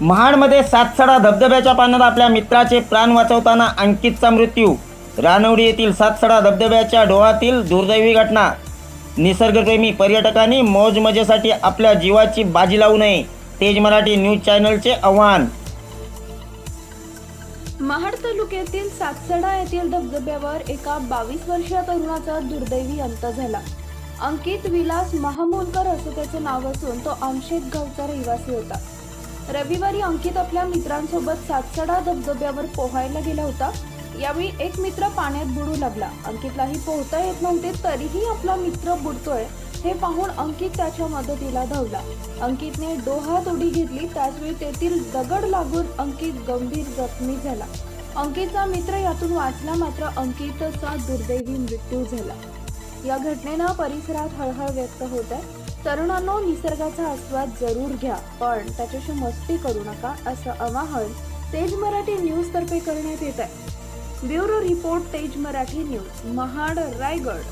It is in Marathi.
महाडमध्ये सातसडा धबधब्याच्या पाण्यात आपल्या मित्राचे प्राण वाचवताना अंकितचा मृत्यू. रानवडी येथील सातसडा धबधब्याच्या डोहातील दुर्दैवी घटना. निसर्गप्रेमी पर्यटकांनी मौज मजेसाठी आपल्या जीवाची बाजी लावू नये तेज मराठी न्यूज चॅनलचे आव्हान. महाड तालुक्यातील सातसडा येथील धबधब्यावर एका बावीस वर्षीय तरुणाचा दुर्दैवी अंत झाला. अंकित विलास महामोलकर असं त्याचं नाव असून तो आमशेत गावचा रहिवासी होता. रविवारी अंकित आपल्या मित्रांसोबत सातसडा धबधब्यावर पोहायला गेला होता. यावेळी एक मित्र पाण्यात बुडू लागला. अंकितलाही पोहता येत नव्हते तरीही आपला मित्र बुडतोय हे पाहून अंकित त्याच्या मदतीला धावला. अंकितने डोहात उडी घेतली त्याचवेळी तेथील दगड लागून अंकित गंभीर जखमी झाला. अंकितचा मित्र यातून वाचला मात्र अंकितचा दुर्दैवी मृत्यू झाला. या घटनेनं परिसरात हळहळ व्यक्त होत आहे. तरुणांनो निसर्गाचा आस्वाद जरूर घ्या पण त्याच्याशी मस्ती करू नका असं आवाहन तेज मराठी न्यूज तर्फे करण्यात येत आहे. ब्युरो रिपोर्ट तेज मराठी न्यूज महाड रायगड.